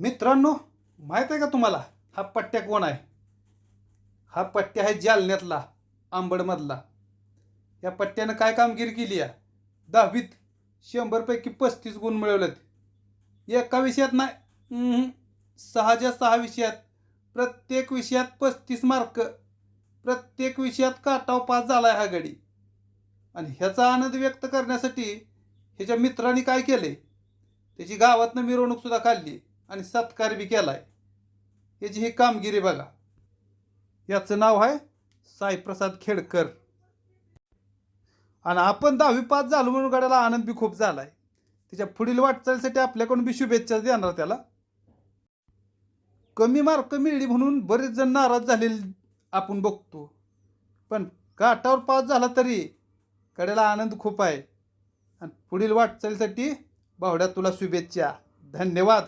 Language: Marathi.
मित्रांनो माहीत आहे का तुम्हाला? हा पट्ट्या कोण आहे? हा पट्ट्या आहे जालन्यातला आंबडमधला. या पट्ट्यानं काय कामगिरी केली आहे दहावीत शंभरपैकी पस्तीस गुण मिळवलेत. एका विषयात नाही सहाच्या सहा विषयात. प्रत्येक विषयात पस्तीस मार्क. प्रत्येक विषयात काटाव पास झाला आहे हा गडी. आणि ह्याचा आनंद व्यक्त करण्यासाठी ह्याच्या मित्रांनी काय केले? त्याची गावातनं मिरवणूकसुद्धा काढली. आणि सत्कार बी केला आहे याची ही कामगिरी बघा. याचं नाव आहे साईप्रसाद खेडकर. आणि आपण दहावी पास झालो म्हणून गड्याला आनंद बी खूप झाला आहे त्याच्या पुढील वाटचालीसाठी आपल्याकडून बी शुभेच्छा देणार त्याला. कमी मार्क मिळली म्हणून बरेच जण नाराज झालेले आपण बघतो. पण काटावर पास झाला तरी कड्याला आनंद खूप आहे. आणि पुढील वाटचालीसाठी बावड्या तुला शुभेच्छा. धन्यवाद.